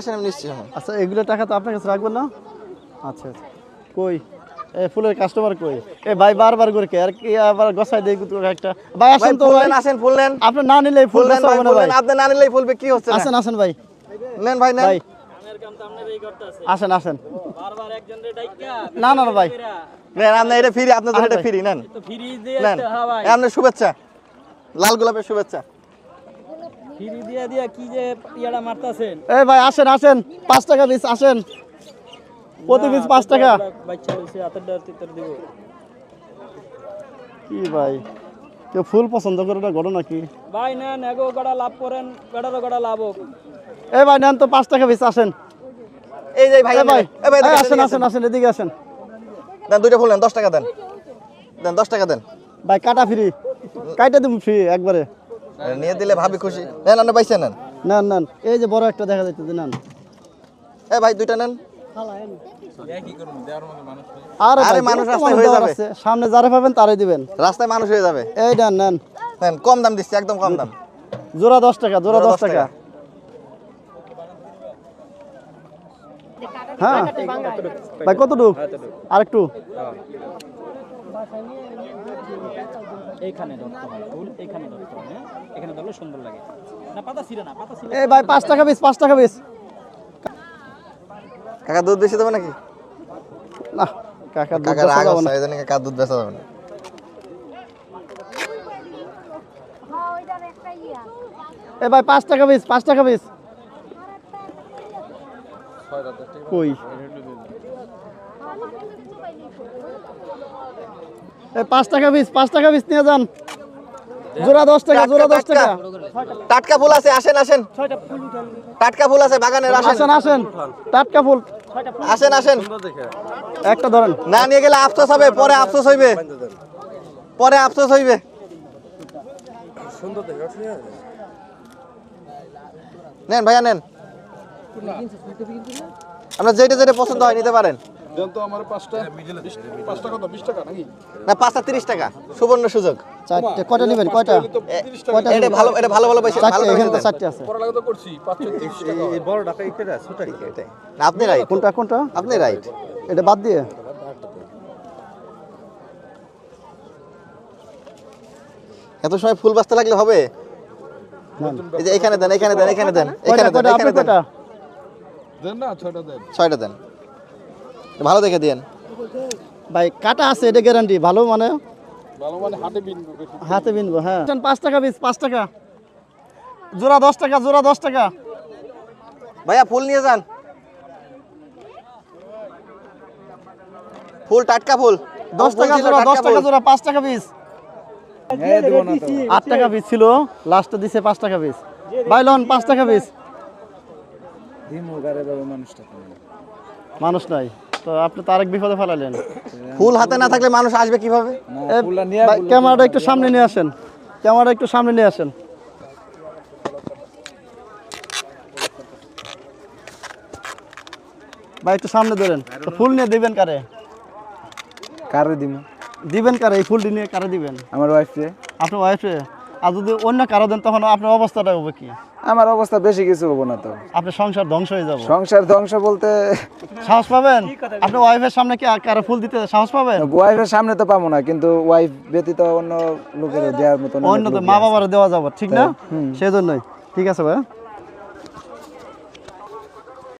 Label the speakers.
Speaker 1: আসেন আমি নিশ্চয়ই হ্যাঁ
Speaker 2: আচ্ছা এগুলো টাকা তো আপনার কাছে রাখবেন না? আচ্ছা আচ্ছা। কই? এ ফুলের কাস্টমার কই? এ ভাই বারবার করে আর কি আবার গসাই দেই একটা। ভাই আসেন তো
Speaker 1: ফুল
Speaker 2: ভাই
Speaker 1: নেন। আসেন ফুল
Speaker 2: আপনি না নিলে ফুল বেচা হবে না ভাই
Speaker 1: আপনি না নিলেই ফুলবে কি হচ্ছে
Speaker 2: আসেন আসেন ভাই।
Speaker 1: নেন ভাই নেন।
Speaker 2: ভাই। আসেন আসেন। না না না ভাই।
Speaker 1: নেন আপনি এটা ফ্রি আপনাদের এটা ফ্রি নেন।
Speaker 3: ফ্রি দিয়ে হ্যাঁ ভাই।
Speaker 1: আপনার শুভেচ্ছা। লাল গোলাপের শুভেচ্ছা।
Speaker 3: ফ্রি দিয়ে দিয়া কি যে ইয়াটা মারতাছেন?
Speaker 2: এই ভাই আসেন আসেন। পাঁচ টাকা পিস আসেন। প্রতি পিস পাঁচ টাকা।
Speaker 3: বাচ্চা লইছে হাতের ডার তিতর দিব।
Speaker 2: কি ভাই? কেউ ফুল পছন্দ করে না ঘটনা কি
Speaker 3: ভাই না নেগো গড়া লাভ করেন গড়ারও গড়া লাভ হোক।
Speaker 2: এই ভাই নেন তো পাঁচ টাকা পিস আসেন।
Speaker 1: এই যে ভাই
Speaker 2: এই ভাই
Speaker 1: এই ভাই
Speaker 2: আসেন
Speaker 1: আসেন
Speaker 2: আসেন এদিকে আসেন।
Speaker 1: দেন দুইটা ফুল নেন দশ টাকা দেন। দেন দশ টাকা দেন।
Speaker 2: ভাই কাটা ফ্রি। কাইটা দিব ফ্রি একবারে।
Speaker 1: নিয়ে দিলে ভাবি খুশি। নেন আপনি পাইছে নেন।
Speaker 2: নেন নেন। এই যে বড় একটা দেখা যাচ্ছে নেন।
Speaker 1: এই ভাই দুইটা নেন।
Speaker 2: আরে
Speaker 1: আরে মানুষ রাস্তায় হয়ে যাবে।
Speaker 2: সামনে যারা পাবেন তারাই দিবেন।
Speaker 1: রাস্তায় মানুষ হয়ে যাবে।
Speaker 2: এই নেন নেন।
Speaker 1: নেন কম দাম দিচ্ছি একদম কম দাম।
Speaker 2: জোড়া দশ টাকা জোড়া দশ
Speaker 1: টাকা।
Speaker 2: টাকা হ্যাঁ। ভাই কতটুক? আরেকটু।
Speaker 3: এইখানে ধরতে হয় ফুল এইখানে ধরতে হয় হ্যাঁ? এখানে ধরলে সুন্দর লাগে। না পাতা ছিঁড়ে না পাতা ছিঁড়ে
Speaker 2: এই ভাই পাঁচ টাকা পিস পাঁচ টাকা পিস
Speaker 1: কাকা দুধ বেশি দেবে নাকি?
Speaker 2: না কাকা দুধ
Speaker 1: কাকার
Speaker 2: বেচা
Speaker 1: রাগ। আছে এই কাকা দুধ বেচা যাবে না।
Speaker 4: হ্যাঁ
Speaker 2: এই ভাই পাঁচ টাকা পিস পাঁচ টাকা পিস কই? পাঁচ টাকা পিস পাঁচ টাকা পিস নিয়ে যান। জোড়া দশ টাকা জোড়া দশ টাকা।
Speaker 1: টাটকা। ফুল আছে আসেন আসেন। টাটকা ফুল আছে বাগানের আসেন।
Speaker 2: আসেন আসেন। টাটকা ফুল।
Speaker 1: আসেন আসেন।
Speaker 2: একটা ধরেন।
Speaker 1: না নিয়ে গেলে আফসোস হবে পরে আফসোস হইবে। পরে আফসোস হইবে। নেন ভাইয়া নেন। আপনার যেটা যেটা পছন্দ হয় নিতে পারেন।
Speaker 5: দেন তো আমার পাঁচটা বিশ- পাঁচটা কত? বিশ টাকা নাকি?
Speaker 1: না পাঁচটা তিরিশ টাকা। সুবর্ণ সুযোগ।
Speaker 2: চারটে। কয়টা নেবেন? কয়টা?
Speaker 5: তো তিরিশ টাকা
Speaker 2: কয়টা
Speaker 1: এটা ভালো এটা ভালো ভালো পয়সা ভালো
Speaker 2: এখানে তো চারটে আছে।
Speaker 5: পড়ালেখা তো করছি পাঁচশো তিরিশ টাকা
Speaker 1: না আপনি রাইট
Speaker 2: কোনটা কোনটা?
Speaker 1: আপনি রাইট
Speaker 2: এটা বাদ দিয়ে।
Speaker 1: এত সময় ফুল বাঁচতে লাগলে হবে? এই যে এখানে দেন এখানে দেন এখানে দেন এখানে দেন এখানে দেন।
Speaker 5: দেন না ছয়টা দেন।
Speaker 1: ছয়টা দেন। ভালো দেখে দিয়েন।
Speaker 2: ভাই কাটা আছে এটা গ্যারান্টি ভালো মানে?
Speaker 5: ভালো মানে বিনবো
Speaker 2: হাতে বিনবো হ্যাঁ। পাঁচ টাকা পিস পাঁচ টাকা। জোড়া দশ টাকা জোড়া দশ টাকা।
Speaker 1: ভাইয়া ফুল নিয়ে যান। ফুল টাটকা ফুল।
Speaker 2: দশ টাকা
Speaker 1: ছিল,
Speaker 2: জোড়া দশ টাকা। জোড়া পাঁচ টাকা পিস। আট টাকা পিস ছিল লাস্টে দিছে পাঁচ টাকা পিস। ভাই লন পাঁচ টাকা পিস। মানুষ নাই। তো আপনি তো আরেক বিপদে ফেলালেন।
Speaker 1: ফুল হাতে না থাকলে মানুষ আসবে কীভাবে?
Speaker 2: ক্যামেরাটা একটু সামনে নিয়ে আসেন। ক্যামেরাটা একটু সামনে নিয়ে আসেন। ভাই একটু সামনে ধরেন। তো ফুল নিয়ে দিবেন কারে?
Speaker 6: কারে দিব?
Speaker 2: দিবেন কারে? এই ফুলটি নিয়ে কারে দিবেন?
Speaker 6: আমার ওয়াইফে
Speaker 2: আপনার ওয়াইফে আর যদি অন্য কারও দেন তখন আপনার অবস্থাটা হবে কি?
Speaker 6: আমার অবস্থা বেশি কিছু হব না তো।
Speaker 2: আপনার সংসার ধ্বংস হয়ে যাবে।
Speaker 6: সংসার ধ্বংস বলতে
Speaker 2: সাহস পাবেন? আপনি ওয়াইফের সামনে কি কারও ফুল দিতে সাহস পাবেন?
Speaker 6: ওয়াইফের সামনে তো পাবো না কিন্তু ওয়াইফ ব্যতীত অন্য লোকের দেওয়ার মতো
Speaker 2: অন্য তো মা বাবার দেওয়া যাবে ঠিক না? সেজন্যই। ঠিক আছে ভাই